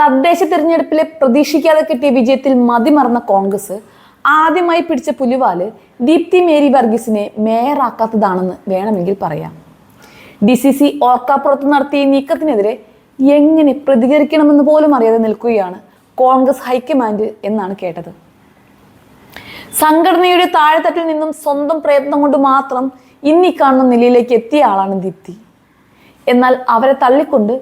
തദ്ദേശ തിരഞ്ഞെടുപ്പിലെ പ്രതീക്ഷിക്കാതെ കിട്ടിയ വിജയത്തിൽ മതിമറന്ന കോൺഗ്രസ് ആദ്യമായി പിടിച്ച പുലിവാൽ ദീപ്തി മേരി വർഗീസിനെ മേയറാക്കാത്തതാണെന്ന് വേണമെങ്കിൽ പറയാം. ഡി സി സി ഓർക്കാപ്പുറത്ത് നടത്തിയ നീക്കത്തിനെതിരെ എങ്ങനെ പ്രതികരിക്കണമെന്ന് പോലും അറിയാതെ നിൽക്കുകയാണ് കോൺഗ്രസ് ഹൈക്കമാൻഡ് എന്നാണ് കേട്ടത്. സംഘടനയുടെ താഴെത്തട്ടിൽ നിന്നും സ്വന്തം പ്രയത്നം കൊണ്ട് മാത്രം ഇന്നീ കാണുന്ന നിലയിലേക്ക് എത്തിയ ആളാണ് ദീപ്തി. എന്നാൽ അവരെ തള്ളിക്കൊണ്ട്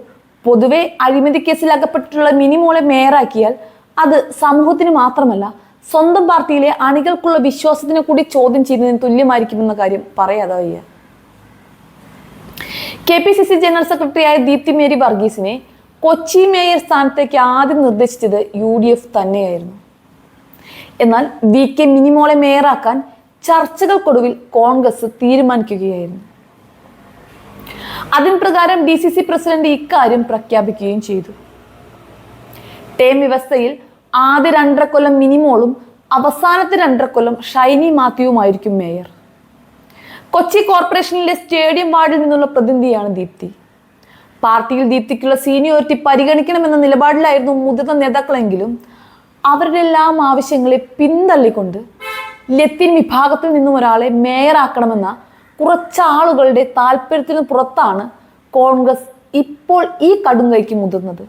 പൊതുവെ അഴിമതി കേസിൽ അകപ്പെട്ടിട്ടുള്ള മിനിമോളെ മേയറാക്കിയാൽ അത് സമൂഹത്തിന് മാത്രമല്ല സ്വന്തം പാർട്ടിയിലെ അണികൾക്കുള്ള വിശ്വാസത്തിനെ കൂടി ചോദ്യം ചെയ്യുന്നതിന് തുല്യമായിരിക്കുമെന്ന കാര്യം പറയാതെ വയ്യ K P C C general സെക്രട്ടറിയായ ദീപ്തി മേരി വർഗീസിനെ കൊച്ചി മേയർ സ്ഥാനത്തേക്ക് ആദ്യം നിർദ്ദേശിച്ചത് യു ഡി എഫ് തന്നെയായിരുന്നു. എന്നാൽ വി കെ മിനിമോളെ മേയറാക്കാൻ ചർച്ചകൾക്കൊടുവിൽ കോൺഗ്രസ് തീരുമാനിക്കുകയായിരുന്നു. അതിൻ പ്രകാരം ഡി സി സി പ്രസിഡന്റ് ഇക്കാര്യം പ്രഖ്യാപിക്കുകയും ചെയ്തു. ടേം വ്യവസ്ഥയിൽ ആദ്യ രണ്ടര കൊല്ലം മിനിമോളും അവസാനത്തെ രണ്ടര കൊല്ലം ഷൈനി മാത്യുവുമായിരിക്കും മേയർ. കൊച്ചി കോർപ്പറേഷനിലെ സ്റ്റേഡിയം വാർഡിൽ നിന്നുള്ള പ്രതിനിധിയാണ് ദീപ്തി. പാർട്ടിയിൽ ദീപ്തിക്കുള്ള സീനിയോറിറ്റി പരിഗണിക്കണമെന്ന നിലപാടിലായിരുന്നു മുതിർന്ന നേതാക്കളെങ്കിലും അവരുടെ എല്ലാം ആവശ്യങ്ങളെ പിന്തള്ളിക്കൊണ്ട് ലത്തീൻ വിഭാഗത്തിൽ നിന്നും ഒരാളെ മേയറാക്കണമെന്ന കുറച്ചാളുകളുടെ താല്പര്യത്തിന് പുറത്താണ് കോൺഗ്രസ് ഇപ്പോൾ ഈ കടുങ്കൈക്ക് മുതിർന്നത്.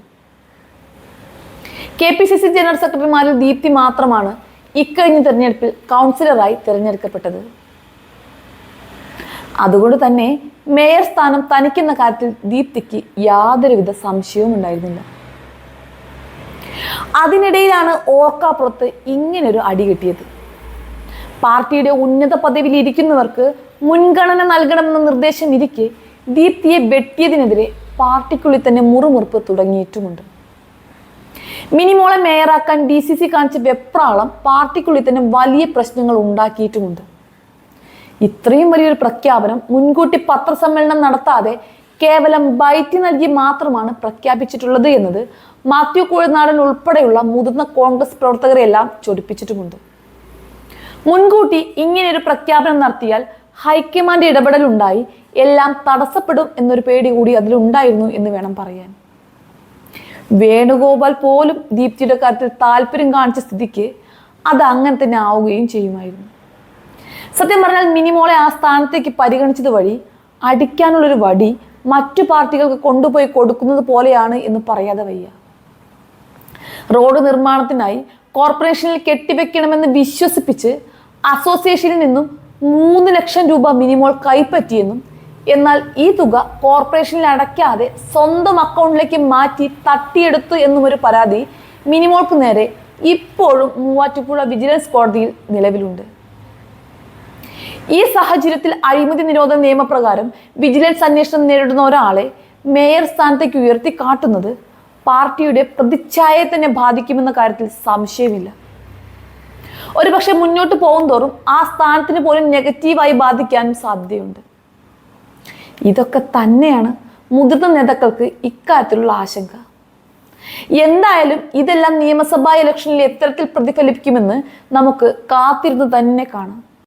K P C C general സെക്രട്ടറിമാരിൽ Deepthi മാത്രമാണ് ഇക്കഴിഞ്ഞ തെരഞ്ഞെടുപ്പിൽ കൗൺസിലറായി തിരഞ്ഞെടുക്കപ്പെട്ടത്. അതുകൊണ്ട് തന്നെ മേയർ സ്ഥാനം തനിക്കുന്ന കാര്യത്തിൽ ദീപ്തിക്ക് യാതൊരുവിധ സംശയവും ഉണ്ടായിരുന്നില്ല. അതിനിടയിലാണ് ഓർക്കാപ്പുറത്ത് ഇങ്ങനൊരു അടി കിട്ടിയത്. പാർട്ടിയുടെ ഉന്നത പദവിയിൽ ഇരിക്കുന്നവർക്ക് മുൻഗണന നൽകണമെന്ന നിർദ്ദേശം ഇരിക്കെ ദീപ്തിയെ വെട്ടിയതിനെതിരെ പാർട്ടിക്കുള്ളിൽ തന്നെ മുറുമുറുപ്പ് തുടങ്ങിയിട്ടുമുണ്ട്. മിനിമോളെ മേയറാക്കാൻ ഡി സി സി കാണിച്ച വെപ്രാളം പാർട്ടിക്കുള്ളിൽ തന്നെ വലിയ പ്രശ്നങ്ങൾ ഉണ്ടാക്കിയിട്ടുമുണ്ട്. ഇത്രയും വലിയൊരു പ്രഖ്യാപനം മുൻകൂട്ടി പത്രസമ്മേളനം നടത്താതെ കേവലം ബൈറ്റ് നൽകി മാത്രമാണ് പ്രഖ്യാപിച്ചിട്ടുള്ളത് എന്നത് മാത്യു കോഴിനാടൻ ഉൾപ്പെടെയുള്ള മുതിർന്ന കോൺഗ്രസ് പ്രവർത്തകരെല്ലാം ചൊടിപ്പിച്ചിട്ടുമുണ്ട്. മുൻകൂട്ടി ഇങ്ങനെയൊരു പ്രഖ്യാപനം നടത്തിയാൽ ഹൈക്കമാൻഡ് ഇടപെടൽ ഉണ്ടായി എല്ലാം തടസ്സപ്പെടും എന്നൊരു പേടി കൂടി അതിലുണ്ടായിരുന്നു എന്ന് വേണം പറയാൻ. വേണുഗോപാൽ പോലും ദീപ്തിയുടെ കാര്യത്തിൽ താല്പര്യം കാണിച്ച സ്ഥിതിക്ക് അത് അങ്ങനെ തന്നെ ആവുകയും ചെയ്യുമായിരുന്നു. സത്യം പറഞ്ഞാൽ മിനിമോളെ ആ സ്ഥാനത്തേക്ക് പരിഗണിച്ചത് വഴി അടിക്കാനുള്ളൊരു വടി മറ്റു പാർട്ടികൾക്ക് കൊണ്ടുപോയി കൊടുക്കുന്നത് പോലെയാണ് എന്ന് പറയാതെ വയ്യ. റോഡ് നിർമ്മാണത്തിനായി കോർപ്പറേഷനിൽ കെട്ടിവെക്കണമെന്ന് വിശ്വസിപ്പിച്ച് അസോസിയേഷനിൽ നിന്നും മൂന്ന് ലക്ഷം രൂപ മിനിമോൾ കൈപ്പറ്റിയെന്നും എന്നാൽ ഈ തുക കോർപ്പറേഷനിൽ അടയ്ക്കാതെ സ്വന്തം അക്കൗണ്ടിലേക്ക് മാറ്റി തട്ടിയെടുത്തു എന്നും ഒരു പരാതി മിനിമോൾക്ക് നേരെ ഇപ്പോഴും മൂവാറ്റുപുഴ വിജിലൻസ് കോടതിയിൽ നിലവിലുണ്ട്. ഈ സാഹചര്യത്തിൽ അഴിമതി നിരോധന നിയമപ്രകാരം വിജിലൻസ് അന്വേഷണം നേരിടുന്ന ഒരാളെ മേയർ സ്ഥാനത്തേക്ക് ഉയർത്തി കാട്ടുന്നത് പാർട്ടിയുടെ പ്രതിച്ഛായയെ തന്നെ ബാധിക്കുമെന്ന കാര്യത്തിൽ സംശയമില്ല. ഒരുപക്ഷെ മുന്നോട്ട് പോകും തോറും ആ സ്ഥാനത്തിന് പോലും നെഗറ്റീവായി ബാധിക്കാനും സാധ്യതയുണ്ട്. ഇതൊക്കെ തന്നെയാണ് മുതിർന്ന നേതാക്കൾക്ക് ഇക്കാര്യത്തിലുള്ള ആശങ്ക. എന്തായാലും ഇതെല്ലാം നിയമസഭാ ഇലക്ഷനിൽ എത്തരത്തിൽ പ്രതിഫലിപ്പിക്കുമെന്ന് നമുക്ക് കാത്തിരുന്ന് തന്നെ കാണാം.